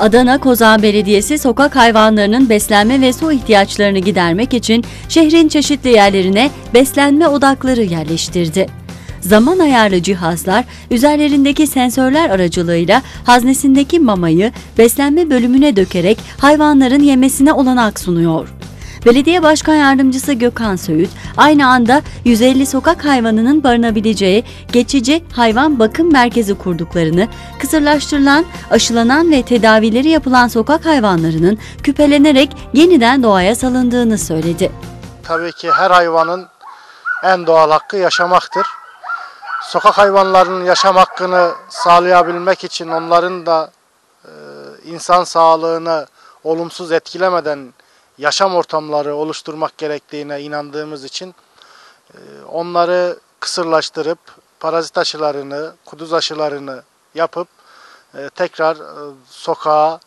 Adana Kozan Belediyesi sokak hayvanlarının beslenme ve su ihtiyaçlarını gidermek için şehrin çeşitli yerlerine beslenme odakları yerleştirdi. Zaman ayarlı cihazlar üzerlerindeki sensörler aracılığıyla haznesindeki mamayı beslenme bölümüne dökerek hayvanların yemesine olanak sunuyor. Belediye Başkan Yardımcısı Gökhan Söğüt, aynı anda 150 sokak hayvanının barınabileceği geçici hayvan bakım merkezi kurduklarını, kısırlaştırılan, aşılanan ve tedavileri yapılan sokak hayvanlarının küpelenerek yeniden doğaya salındığını söyledi. Tabii ki her hayvanın en doğal hakkı yaşamaktır. Sokak hayvanlarının yaşam hakkını sağlayabilmek için onların da e, insan sağlığını olumsuz etkilemeden yaşam ortamları oluşturmak gerektiğine inandığımız için e, onları kısırlaştırıp parazit aşılarını, kuduz aşılarını yapıp e, tekrar e, sokağa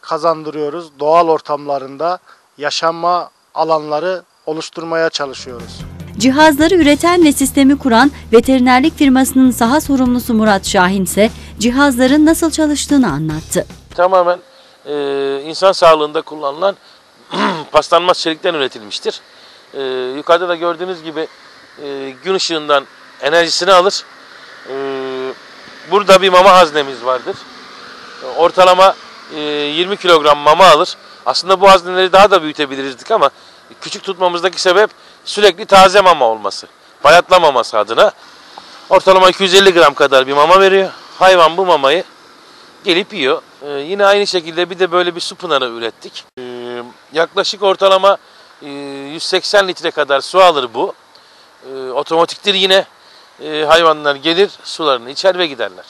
kazandırıyoruz. Doğal ortamlarında yaşanma alanları oluşturmaya çalışıyoruz. Cihazları üreten ve sistemi kuran veterinerlik firmasının saha sorumlusu Murat Şahin ise cihazların nasıl çalıştığını anlattı. Tamamen e, insan sağlığında kullanılan paslanmaz çelikten üretilmiştir. E, yukarıda da gördüğünüz gibi e, gün ışığından enerjisini alır. E, burada bir mama haznemiz vardır. E, ortalama e, 20 kilogram mama alır. Aslında bu hazneleri daha da büyütebilirdik ama küçük tutmamızdaki sebep sürekli taze mama olması. Bayatlamaması adına. Ortalama 250 gram kadar bir mama veriyor. Hayvan bu mamayı gelip yiyor. Ee, yine aynı şekilde bir de böyle bir su pınarı ürettik. Ee, yaklaşık ortalama e, 180 litre kadar su alır bu. Ee, otomatiktir yine. Ee, hayvanlar gelir sularını içer ve giderler.